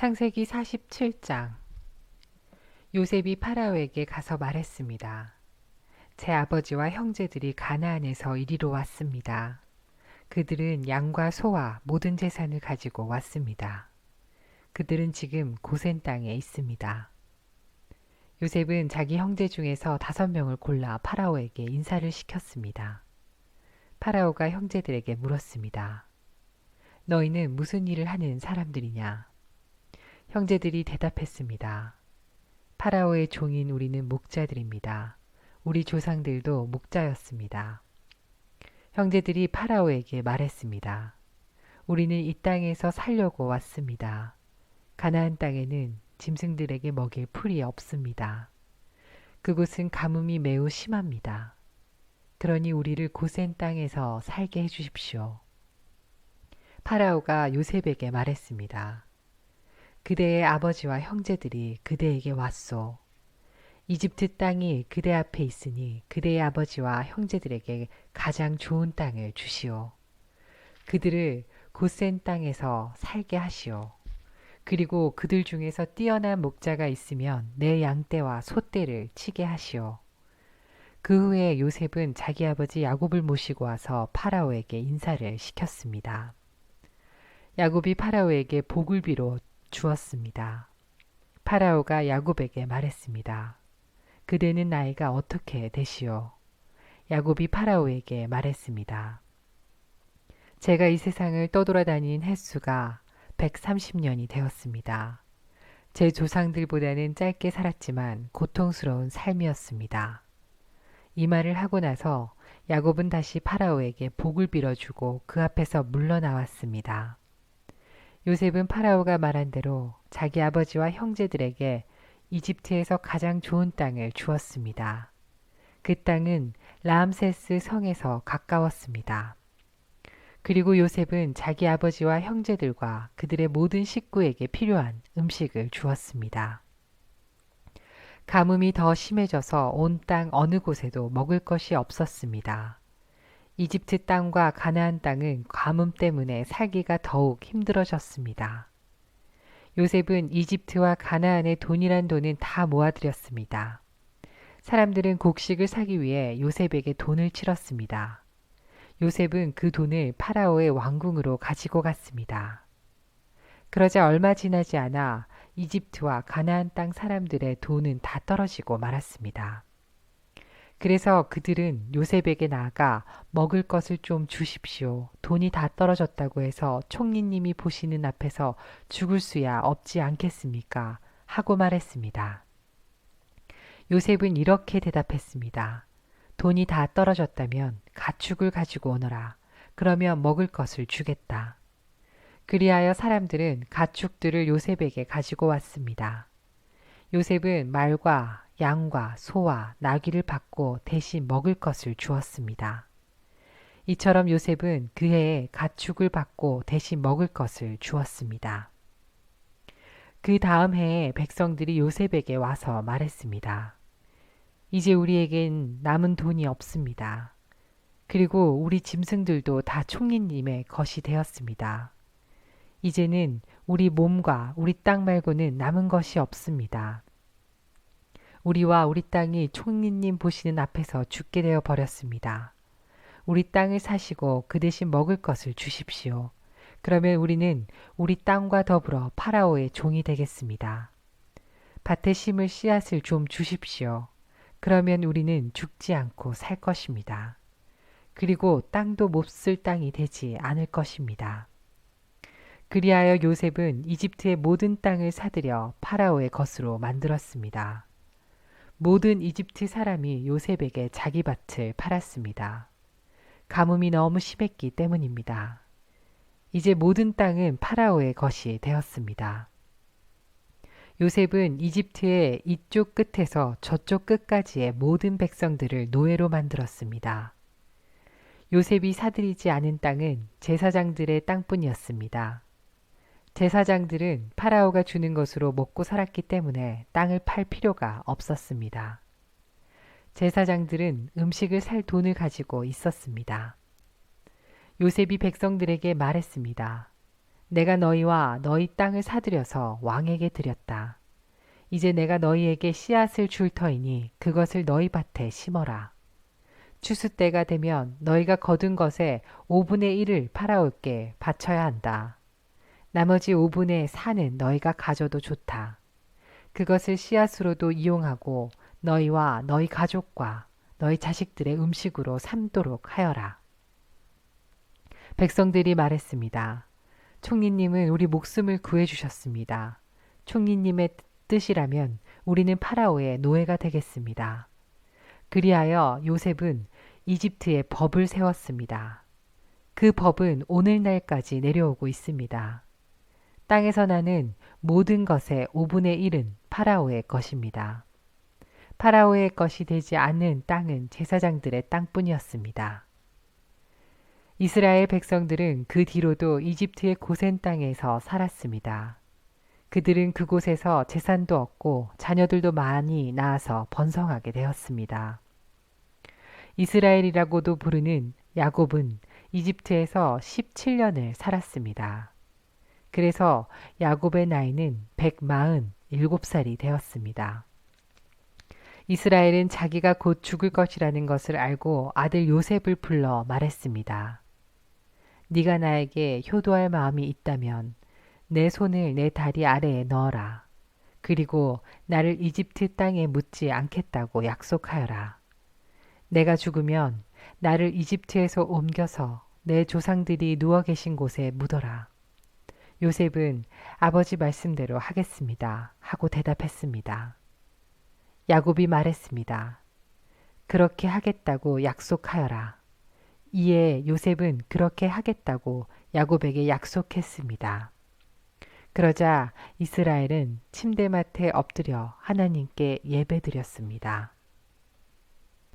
창세기 47장 요셉이 파라오에게 가서 말했습니다. 제 아버지와 형제들이 가나안에서 이리로 왔습니다. 그들은 양과 소와 모든 재산을 가지고 왔습니다. 그들은 지금 고센 땅에 있습니다. 요셉은 자기 형제 중에서 다섯 명을 골라 파라오에게 인사를 시켰습니다. 파라오가 형제들에게 물었습니다. 너희는 무슨 일을 하는 사람들이냐? 형제들이 대답했습니다. 파라오의 종인 우리는 목자들입니다. 우리 조상들도 목자였습니다. 형제들이 파라오에게 말했습니다. 우리는 이 땅에서 살려고 왔습니다. 가나안 땅에는 짐승들에게 먹일 풀이 없습니다. 그곳은 가뭄이 매우 심합니다. 그러니 우리를 고센 땅에서 살게 해주십시오. 파라오가 요셉에게 말했습니다. 그대의 아버지와 형제들이 그대에게 왔소. 이집트 땅이 그대 앞에 있으니 그대의 아버지와 형제들에게 가장 좋은 땅을 주시오. 그들을 고센 땅에서 살게 하시오. 그리고 그들 중에서 뛰어난 목자가 있으면 내 양떼와 소떼를 치게 하시오. 그 후에 요셉은 자기 아버지 야곱을 모시고 와서 파라오에게 인사를 시켰습니다. 야곱이 파라오에게 복을 비로 주었습니다. 파라오가 야곱에게 말했습니다. 그대는 나이가 어떻게 되시오? 야곱이 파라오에게 말했습니다. 제가 이 세상을 떠돌아다닌 횟수가 130년이 되었습니다. 제 조상들보다는 짧게 살았지만 고통스러운 삶이었습니다. 이 말을 하고 나서 야곱은 다시 파라오에게 복을 빌어주고 그 앞에서 물러나왔습니다. 요셉은 파라오가 말한 대로 자기 아버지와 형제들에게 이집트에서 가장 좋은 땅을 주었습니다. 그 땅은 라암세스 성에서 가까웠습니다. 그리고 요셉은 자기 아버지와 형제들과 그들의 모든 식구에게 필요한 음식을 주었습니다. 가뭄이 더 심해져서 온 땅 어느 곳에도 먹을 것이 없었습니다. 이집트 땅과 가나안 땅은 가뭄 때문에 살기가 더욱 힘들어졌습니다. 요셉은 이집트와 가나안의 돈이란 돈은 다 모아들였습니다. 사람들은 곡식을 사기 위해 요셉에게 돈을 치렀습니다. 요셉은 그 돈을 파라오의 왕궁으로 가지고 갔습니다. 그러자 얼마 지나지 않아 이집트와 가나안 땅 사람들의 돈은 다 떨어지고 말았습니다. 그래서 그들은 요셉에게 나아가 먹을 것을 좀 주십시오. 돈이 다 떨어졌다고 해서 총리님이 보시는 앞에서 죽을 수야 없지 않겠습니까? 하고 말했습니다. 요셉은 이렇게 대답했습니다. 돈이 다 떨어졌다면 가축을 가지고 오너라. 그러면 먹을 것을 주겠다. 그리하여 사람들은 가축들을 요셉에게 가지고 왔습니다. 요셉은 말과 양과 소와 나귀를 받고 대신 먹을 것을 주었습니다. 이처럼 요셉은 그 해에 가축을 받고 대신 먹을 것을 주었습니다. 그 다음 해에 백성들이 요셉에게 와서 말했습니다. 이제 우리에겐 남은 돈이 없습니다. 그리고 우리 짐승들도 다 총리님의 것이 되었습니다. 이제는 우리 몸과 우리 땅 말고는 남은 것이 없습니다. 우리와 우리 땅이 총리님 보시는 앞에서 죽게 되어 버렸습니다. 우리 땅을 사시고 그 대신 먹을 것을 주십시오. 그러면 우리는 우리 땅과 더불어 파라오의 종이 되겠습니다. 밭에 심을 씨앗을 좀 주십시오. 그러면 우리는 죽지 않고 살 것입니다. 그리고 땅도 몹쓸 땅이 되지 않을 것입니다. 그리하여 요셉은 이집트의 모든 땅을 사들여 파라오의 것으로 만들었습니다. 모든 이집트 사람이 요셉에게 자기 밭을 팔았습니다. 가뭄이 너무 심했기 때문입니다. 이제 모든 땅은 파라오의 것이 되었습니다. 요셉은 이집트의 이쪽 끝에서 저쪽 끝까지의 모든 백성들을 노예로 만들었습니다. 요셉이 사들이지 않은 땅은 제사장들의 땅뿐이었습니다. 제사장들은 파라오가 주는 것으로 먹고 살았기 때문에 땅을 팔 필요가 없었습니다. 제사장들은 음식을 살 돈을 가지고 있었습니다. 요셉이 백성들에게 말했습니다. 내가 너희와 너희 땅을 사들여서 왕에게 드렸다. 이제 내가 너희에게 씨앗을 줄 터이니 그것을 너희 밭에 심어라. 추수 때가 되면 너희가 거둔 것의 5분의 1을 파라오께 바쳐야 한다. 나머지 5분의 4는 너희가 가져도 좋다. 그것을 씨앗으로도 이용하고 너희와 너희 가족과 너희 자식들의 음식으로 삼도록 하여라. 백성들이 말했습니다. 총리님은 우리 목숨을 구해주셨습니다. 총리님의 뜻이라면 우리는 파라오의 노예가 되겠습니다. 그리하여 요셉은 이집트에 법을 세웠습니다. 그 법은 오늘날까지 내려오고 있습니다. 땅에서 나는 모든 것의 5분의 1은 파라오의 것입니다. 파라오의 것이 되지 않는 땅은 제사장들의 땅뿐이었습니다. 이스라엘 백성들은 그 뒤로도 이집트의 고센 땅에서 살았습니다. 그들은 그곳에서 재산도 얻고 자녀들도 많이 낳아서 번성하게 되었습니다. 이스라엘이라고도 부르는 야곱은 이집트에서 17년을 살았습니다. 그래서 야곱의 나이는 147살이 되었습니다. 이스라엘은 자기가 곧 죽을 것이라는 것을 알고 아들 요셉을 불러 말했습니다. 네가 나에게 효도할 마음이 있다면 내 손을 내 다리 아래에 넣어라. 그리고 나를 이집트 땅에 묻지 않겠다고 약속하여라. 내가 죽으면 나를 이집트에서 옮겨서 내 조상들이 누워 계신 곳에 묻어라. 요셉은 아버지 말씀대로 하겠습니다. 하고 대답했습니다. 야곱이 말했습니다. 그렇게 하겠다고 약속하여라. 이에 요셉은 그렇게 하겠다고 야곱에게 약속했습니다. 그러자 이스라엘은 침대맡에 엎드려 하나님께 예배드렸습니다.